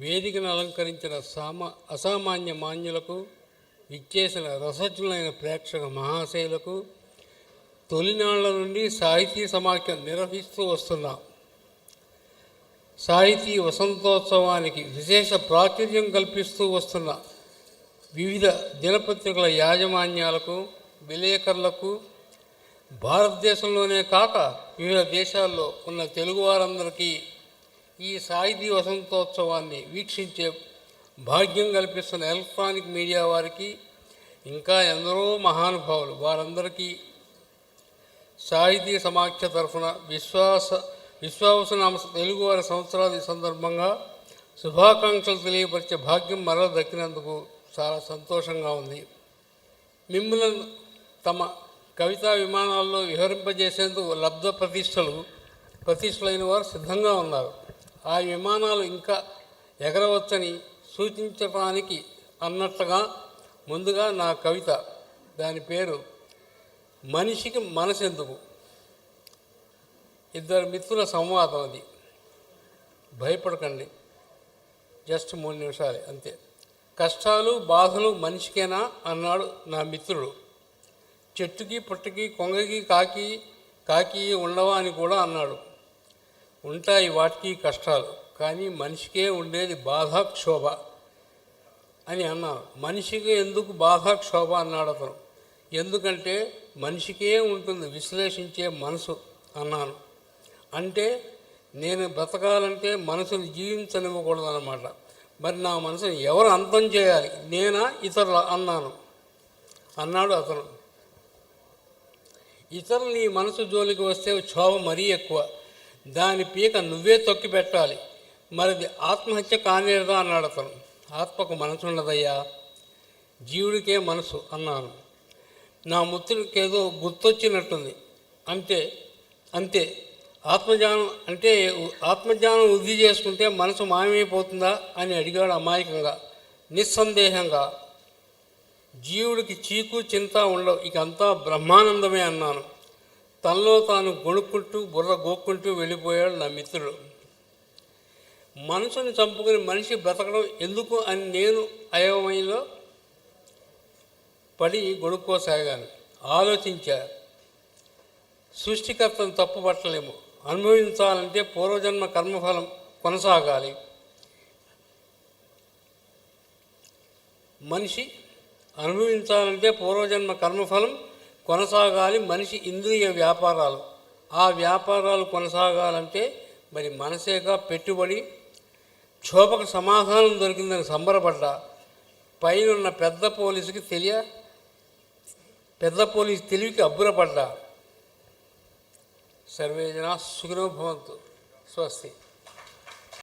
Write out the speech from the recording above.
వేదికను అలంకరించిన సామా అసామాన్య మాన్యులకు విచ్చేసిన రసజ్ఞులైన ప్రేక్షక మహాశయులకు తొలినాళ్ళ నుండి సాహితీ సమాఖ్య నిర్వహిస్తూ వస్తున్నాం. సాహితీ వసంతోత్సవానికి విశేష ప్రాచుర్యం కల్పిస్తూ వస్తున్న వివిధ దినపత్రికల యాజమాన్యాలకు విలేకరులకు భారతదేశంలోనే కాక వివిధ దేశాల్లో ఉన్న తెలుగు వారందరికీ ఈ సాహితీ వసంతోత్సవాన్ని వీక్షించే భాగ్యం కల్పిస్తున్న ఎలక్ట్రానిక్ మీడియా వారికి ఇంకా ఎందరో మహానుభావులు వారందరికీ సాహితీ సమాఖ్య తరఫున విశ్వాస విశ్వాసనామ తెలుగువారి సంవత్సరాది సందర్భంగా శుభాకాంక్షలు తెలియపరిచే భాగ్యం మరల దక్కినందుకు చాలా సంతోషంగా ఉంది. మిమ్మల్ని తమ కవితా విమానాల్లో విహరింపజేసేందుకు లబ్ధ ప్రతిష్టలు ప్రతిష్టలైన వారు సిద్ధంగా ఉన్నారు. ఆ విమానాలు ఇంకా ఎగరవచ్చని సూచించటానికి అన్నట్టుగా ముందుగా నా కవిత దాని పేరు మనిషికి మనసెందుకు? ఇద్దరు మిత్రుల సంవాదం అది. భయపడకండి. జస్ట్ మూడు నిమిషాలే అంతే. కష్టాలు బాధలు మనిషికేనా? అన్నాడు నా మిత్రుడు. చెట్టుకి పుట్టకి కొంగకి కాకి కాకి ఉండవా అని కూడా అన్నాడు. ఉంటాయి వాటికి కష్టాలు కానీ మనిషికే ఉండేది బాధాక్షోభ అని అన్నారు మనిషికి ఎందుకు బాధాక్షోభ అన్నాడు అతను. ఎందుకంటే మనిషికే ఉంటుంది విశ్లేషించే మనసు అన్నాను. అంటే నేను బ్రతకాలంటే మనసుని జీవించనివ్వకూడదన్నమాట మరి నా మనసుని ఎవరు అంతం చేయాలి? నేనా? ఇతరుల? అన్నాను. అన్నాడు అతను. ఇతరులు నీ మనసు జోలికి వస్తే క్షోభ మరీ ఎక్కువ. దాని పీక నువ్వే తొక్కి పెట్టాలి. మరిది ఆత్మహత్య కానేదా అన్నాడు అతను. ఆత్మకు మనసు ఉండదయ్యా జీవుడికే మనసు అన్నాను. నా ముత్తుడికి ఏదో గుర్తొచ్చినట్టుంది. అంతే అంతే. ఆత్మజ్ఞానం అంటే ఆత్మజ్ఞానం వృద్ధి చేసుకుంటే మనసు మాయమైపోతుందా అని అడిగాడు అమాయకంగా. నిస్సందేహంగా. జీవుడికి చీకు చింత ఉండవు. ఇక అంతా బ్రహ్మానందమే అన్నాను. తనలో తాను గొణుక్కుంటూ బుర్ర గోక్కుంటూ వెళ్ళిపోయాడు నా మిత్రుడు. మనసుని చంపుకుని మనిషి బ్రతకడం ఎందుకు అని నేను అయోమయంలో పడి గొడుక్కోసాగాను ఆలోచించా సృష్టికర్తను తప్పుపట్టలేము అనుభవించాలంటే పూర్వజన్మ కర్మఫలం కొనసాగాలి. మనిషి అనుభవించాలంటే పూర్వజన్మ కర్మఫలం కొనసాగాలి మనిషి ఇంద్రియ వ్యాపారాలు. ఆ వ్యాపారాలు కొనసాగాలంటే మరి మనసేగా పెట్టుబడి క్షోభకు సమాధానం దొరికిందని సంబరపడ్డా. పైనున్న పెద్ద పోలీసుకి తెలియ పెద్ద పోలీసు తెలివికి అబ్బురపడ్డా. సర్వేజన జనా స్వస్తి.